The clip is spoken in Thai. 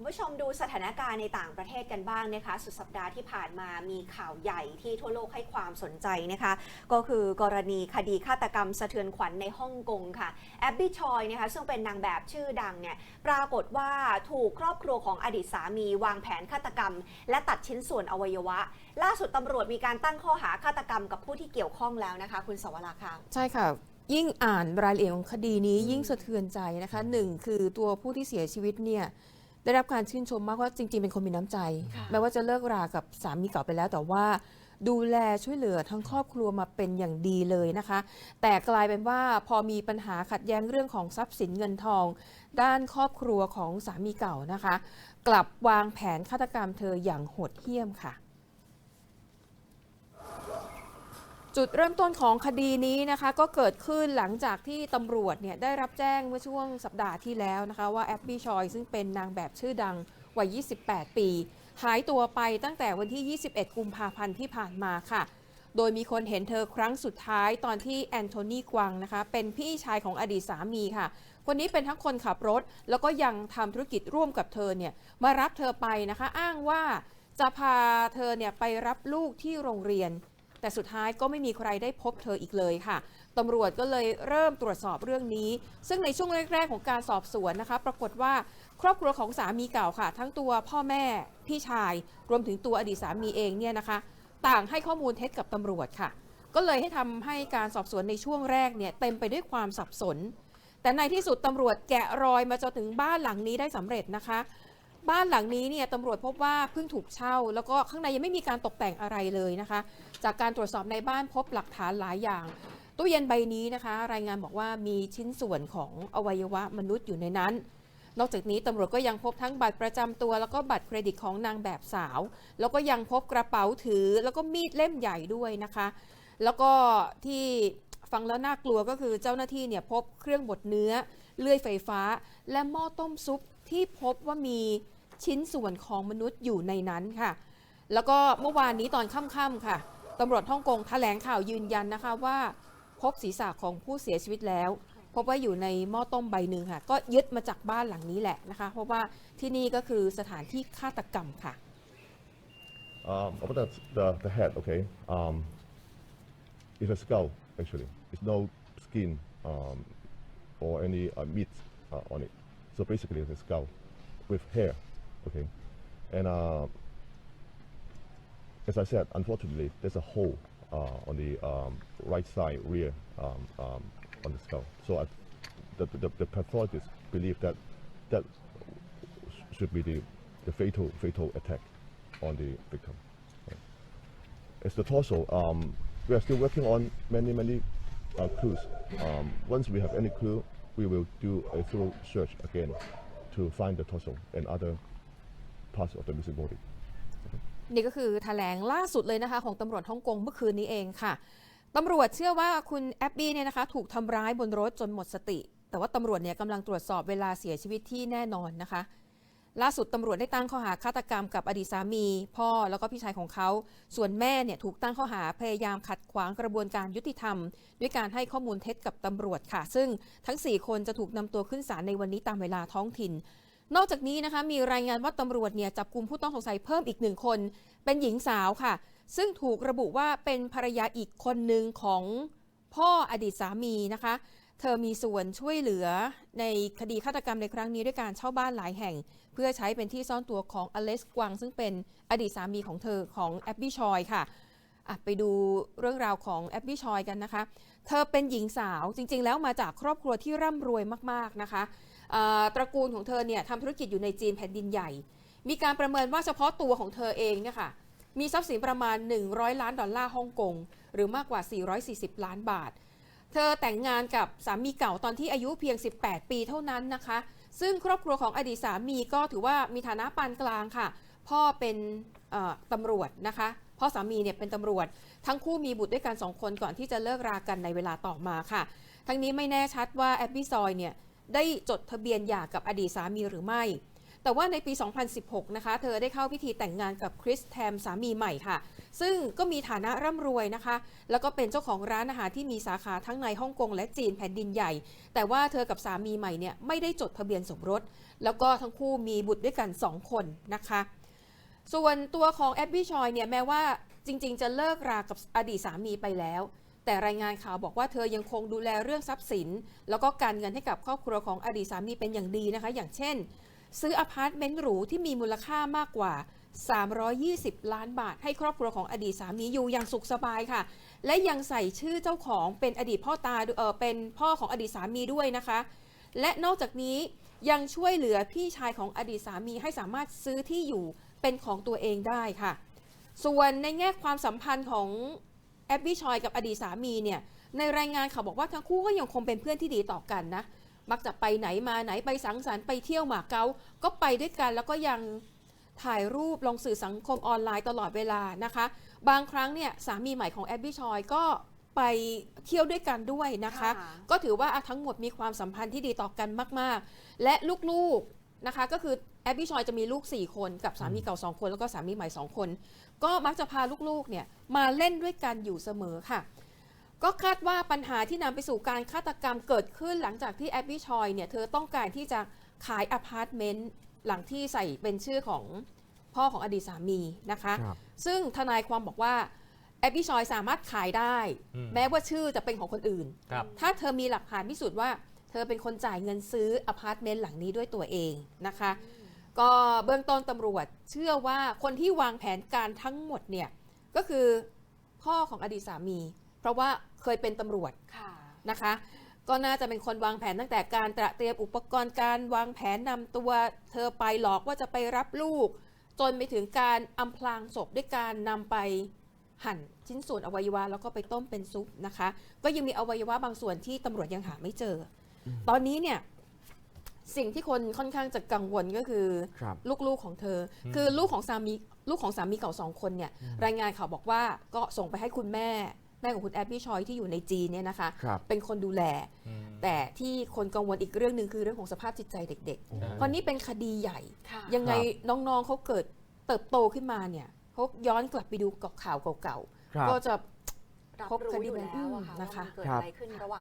คุณผู้ชมดูสถานการณ์ในต่างประเทศกันบ้างนะคะ สุดสัปดาห์ที่ผ่านมามีข่าวใหญ่ที่ทั่วโลกให้ความสนใจนะคะ ก็คือกรณีคดีฆาตกรรมสะเทือนขวัญในฮ่องกงค่ะแอบบี้ชอยนะคะซึ่งเป็นนางแบบชื่อดังเนี่ยปรากฏว่าถูกครอบครัวของอดีตสามีวางแผนฆาตกรรม และตัดชิ้นส่วนอวัยวะ ล่าสุดตำรวจมีการตั้งข้อหาฆาตกรรมกับผู้ที่เกี่ยวข้องแล้วนะคะ คุณสวราค่ะใช่ค่ะยิ่งอ่านรายละเอียดของคดีนี้ยิ่งสะเทือนใจนะคะหนึ่งคือตัวผู้ที่เสียชีวิตเนี่ย ได้รับการชื่นชมมากว่าจริง ๆ เป็นคนมีน้ำใจค่ะแม้ว่าจะเลิกรากับสามีเก่าไปแล้ว แต่ว่าดูแลช่วยเหลือทั้งครอบครัวมาเป็นอย่างดีเลยนะคะ แต่กลายเป็นว่าพอมีปัญหาขัดแย้งเรื่องของทรัพย์สินเงินทอง ด้านครอบครัวของสามีเก่านะคะ กลับวางแผนฆาตกรรมเธออย่างโหดเหี้ยมค่ะ จุดเริ่มต้นของคดีนี้นะคะ ก็เกิดขึ้นหลังจากที่ตำรวจเนี่ยได้รับแจ้งเมื่อช่วงสัปดาห์ที่แล้วนะคะ ว่าแอปปี้ชอยซึ่งเป็นนางแบบชื่อดังวัย 28 ปี หายตัวไปตั้งแต่วันที่ 21 กุมภาพันธ์ที่ผ่านมาค่ะ โดยมีคนเห็นเธอครั้งสุดท้ายตอนที่แอนโทนีกวังนะคะ เป็นพี่ชายของอดีตสามีค่ะ คนนี้เป็นทั้งคนขับรถ แล้วก็ยังทำธุรกิจร่วมกับเธอเนี่ยมารับเธอไปนะคะ อ้างว่าจะพาเธอเนี่ยไปรับลูกที่โรงเรียน แต่สุดท้ายก็ไม่มีใครได้พบเธออีกเลยค่ะตำรวจก็เลยเริ่มตรวจสอบเรื่องนี้ ซึ่งในช่วงแรก ๆ ของการสอบสวนนะคะ ปรากฏว่าครอบครัวของสามีเก่าค่ะ ทั้งตัวพ่อแม่พี่ชาย รวมถึงตัวอดีตสามีเองเนี่ยนะคะ ต่างให้ข้อมูลเท็จกับตำรวจค่ะ ก็เลยให้ทำให้การสอบสวนในช่วงแรกเนี่ยเต็มไปด้วยความสับสน แต่ในที่สุดตำรวจแกะรอยมาจนถึงบ้านหลังนี้ได้สำเร็จนะคะ บ้านหลังนี้เนี่ยตำรวจพบว่าเพิ่งถูกเช่า แล้วก็ข้างในยังไม่มีการตกแต่งอะไรเลยนะคะ จากการตรวจสอบในบ้านพบหลักฐานหลายอย่าง ตู้เย็นใบนี้นะคะ รายงานบอกว่ามีชิ้นส่วนของอวัยวะมนุษย์อยู่ในนั้น นอกจากนี้ตำรวจก็ยังพบทั้งบัตรประจำตัว แล้วก็บัตรเครดิตของนางแบบสาว แล้วก็ยังพบกระเป๋าถือ แล้วก็มีดเล่มใหญ่ด้วยนะคะ แล้วก็ที่ฟังแล้วน่ากลัวก็คือเจ้าหน้าที่เนี่ยพบเครื่องบดเนื้อเลื่อยไฟฟ้า และหม้อต้มซุป ที่พบว่ามีชิ้นส่วนของมนุษย์อยู่ในนั้นค่ะ แล้วก็เมื่อวานนี้ตอนค่ำๆค่ะตำรวจฮ่องกงแถลงข่าวยืนยันนะคะว่า พบศีรษะของผู้เสียชีวิตแล้ว พบว่าอยู่ในหม้อต้มใบหนึ่งค่ะ ก็ยึดมาจากบ้านหลังนี้แหละนะคะ เพราะว่าที่นี่ก็คือสถานที่ฆาตกรรมค่ะ Um, about the, the, the head, okay, um, it's a skull actually. It's no skin um, or any uh, meat uh, on it. So basically, it's a skull with hair, okay. And uh, as I said, unfortunately, there's a hole uh, on the um, right side rear um, um, on the skull. So I, the, the, the pathologists believe that that should be the, the fatal fatal attack on the victim. As the torso, um, we are still working on many many uh, clues. Um, once we have any clue, we will do a thorough search again to find the torso and other parts of the missing body. นี่ก็คือแถลงล่าสุดเลยนะคะของตำรวจฮ่องกงเมื่อคืนนี้เองค่ะตำรวจเชื่อว่าคุณแอบบี้เนี่ยนะคะถูกทำร้ายบนรถจนหมดสติ แต่ว่าตำรวจเนี่ยกำลังตรวจสอบเวลาเสียชีวิตที่แน่นอนนะคะ ล่าสุดตำรวจได้ตั้งข้อหาฆาตกรรมกับอดีตสามี พ่อแล้วก็พี่ชายของเขา ส่วนแม่เนี่ยถูกตั้งข้อหาพยายามขัดขวางกระบวนการยุติธรรม ด้วยการให้ข้อมูลเท็จกับตำรวจค่ะ ซึ่งทั้ง 4 คนจะถูกนำตัวขึ้นศาลในวันนี้ตามเวลาท้องถิ่น นอกจากนี้นะคะมีรายงานว่าตำรวจเนี่ยจับกลุ่มผู้ต้องสงสัยเพิ่มอีกหนึ่งคน เป็นหญิงสาวค่ะ ซึ่งถูกระบุว่าเป็นภรรยาอีกคนหนึ่งของพ่ออดีตสามีนะคะ เธอมีส่วนช่วยเหลือในคดีฆาตกรรมในครั้งนี้ด้วยการเช่าบ้านหลายแห่ง เพื่อใช้เป็นที่ซ่อนตัวของอเล็กซ์กวางซึ่งเป็นอดีตสามีของเธอของแอบบี้ชอยค่ะไปดูเรื่องราวของแอบบี้ชอยกันนะคะ เธอเป็นหญิงสาวจริง ๆ แล้วมาจากครอบครัวที่ร่ำรวยมากๆนะคะตระกูลของเธอเนี่ยทำธุรกิจอยู่ในจีนแผ่นดินใหญ่ มีการประเมินว่าเฉพาะตัวของเธอเองเนี่ยค่ะมีทรัพย์สินประมาณ 100 ล้านดอลลาร์ฮ่องกงหรือมากกว่า 440 ล้านบาท เธอแต่งงานกับสามีเก่าตอนที่อายุเพียง 18 ปีเท่านั้นนะคะ ซึ่งครอบครัวของอดีตสามีก็ถือว่ามีฐานะปานกลางค่ะ พ่อเป็นตำรวจนะคะ พ่อสามีเนี่ยเป็นตำรวจ ทั้งคู่มีบุตรด้วยกันสองคนก่อนที่จะเลิกรากันในเวลาต่อมาค่ะ ทั้งนี้ไม่แน่ชัดว่าแอบบี้ซอยเนี่ยได้จดทะเบียนหย่ากับอดีตสามีหรือไม่ แต่ว่าในปี 2016 นะคะ เธอได้เข้าพิธีแต่งงานกับคริสแทมสามีใหม่ค่ะ ซึ่งก็มีฐานะร่ำรวยนะคะ แล้วก็เป็นเจ้าของร้านอาหารที่มีสาขาทั้งในฮ่องกงและจีนแผ่นดินใหญ่ แต่ว่าเธอกับสามีใหม่เนี่ยไม่ได้จดทะเบียนสมรส แล้วก็ทั้งคู่มีบุตรด้วยกัน 2 คนนะคะ ส่วนตัวของแอบบี้ชอยเนี่ยแม้ว่าจริงๆ จะเลิกรากับอดีตสามีไปแล้ว แต่รายงานข่าวบอกว่าเธอยังคงดูแลเรื่องทรัพย์สิน แล้วก็การเงินให้กับครอบครัวของอดีตสามีเป็นอย่างดีนะคะ อย่างเช่น ซื้ออพาร์ตเมนต์หรูที่มีมูลค่ามากกว่า 320 ล้านบาท ให้ครอบครัวของอดีตสามีอยู่อย่างสุขสบายค่ะ และยังใส่ชื่อเจ้าของเป็นอดีตพ่อตาเออเป็นพ่อของอดีตสามีด้วยนะคะ และนอกจากนี้ยังช่วยเหลือพี่ชายของอดีตสามีให้สามารถซื้อที่อยู่เป็นของตัวเองได้ค่ะ ส่วนในแง่ความสัมพันธ์ของแอบบี้ชอยกับอดีตสามีเนี่ยในรายงานเขาบอกว่าทั้งคู่ก็ยังคงเป็นเพื่อนที่ดีต่อกันนะ มักจะไปไหนมาไหนไปสังสรรค์ไปเที่ยวหมาเก๊าก็ไปด้วยกันแล้วก็ยังถ่ายรูปลงสื่อสังคมออนไลน์ตลอดเวลานะคะ บางครั้งเนี่ยสามีใหม่ของแอบบี้ชอยก็ไปเที่ยวด้วยกันด้วยนะคะค่ะก็ถือว่าอะทั้งหมดมีความสัมพันธ์ที่ดีต่อกันมาก ๆ และลูกๆนะคะก็คือแอบบี้ชอยจะมีลูก 4 คนกับสามีเก่า 2 คน แล้วก็สามีใหม่ 2 คน ก็มักจะพาลูกๆเนี่ยมาเล่นด้วยกันอยู่เสมอค่ะ ก็คาดว่าปัญหาที่นำไปสู่การฆาตกรรมเกิดขึ้นหลังจากที่แอบบี้ชอยเนี่ยเธอต้องการที่จะขายอพาร์ตเมนต์หลังที่ใส่เป็นชื่อของพ่อของอดีตสามีนะคะ ครับซึ่งทนายความบอกว่าแอบบี้ชอยสามารถขายได้ อืม แม้ว่าชื่อจะเป็นของคนอื่น ครับ ถ้าเธอมีหลักฐานพิสูจน์ว่า เธอเป็นคนจ่ายเงินซื้ออพาร์ตเมนต์หลังนี้ด้วยตัวเองนะคะ ก็เบื้องต้นตำรวจเชื่อว่าคนที่วางแผนการทั้งหมดเนี่ยก็คือพ่อของอดีตสามี เพราะว่า เคยเป็นตำรวจค่ะนะคะ ก็น่าจะเป็นคนวางแผนตั้งแต่การตระเตรียมอุปกรณ์การวางแผนนำตัวเธอไปหลอกว่าจะไปรับลูก จนไปถึงการอำพรางศพด้วยการนำไปหั่นชิ้นส่วนอวัยวะแล้วก็ไปต้มเป็นซุปนะคะ ก็ยังมีอวัยวะบางส่วนที่ตำรวจยังหาไม่เจออตอนนี้เนี่ยสิ่งที่คนค่อนข้างจะกังวลก็คือครับลูกๆของเธออคือลูกของสามีลูกของสามีเก่าสองคนเนี่ยรายงานข่าวบอกว่าก็ส่งไปให้คุณแม่ แม่ของคุณแอบบี้ชอยที่อยู่ในจีนเนี่ยนะคะ ครับเป็นคนดูแล อืม แต่ที่คนกังวลอีกเรื่องหนึ่งคือเรื่องของสภาพจิตใจเด็กโอ้ๆเพราะนี่เป็นคดีใหญ่ ค่ะยังไงครับน้องๆเขาเกิดเติบโตขึ้นมาเนี่ยเขาย้อนกลับไปดูกับข่าวเก่าครับ ๆ ก็จะ รับพบรู้คดีอยู่แบบแล้วอะค่ะอืมนะคะว่ามันเกิดครับอะไรขึ้นระหว่าง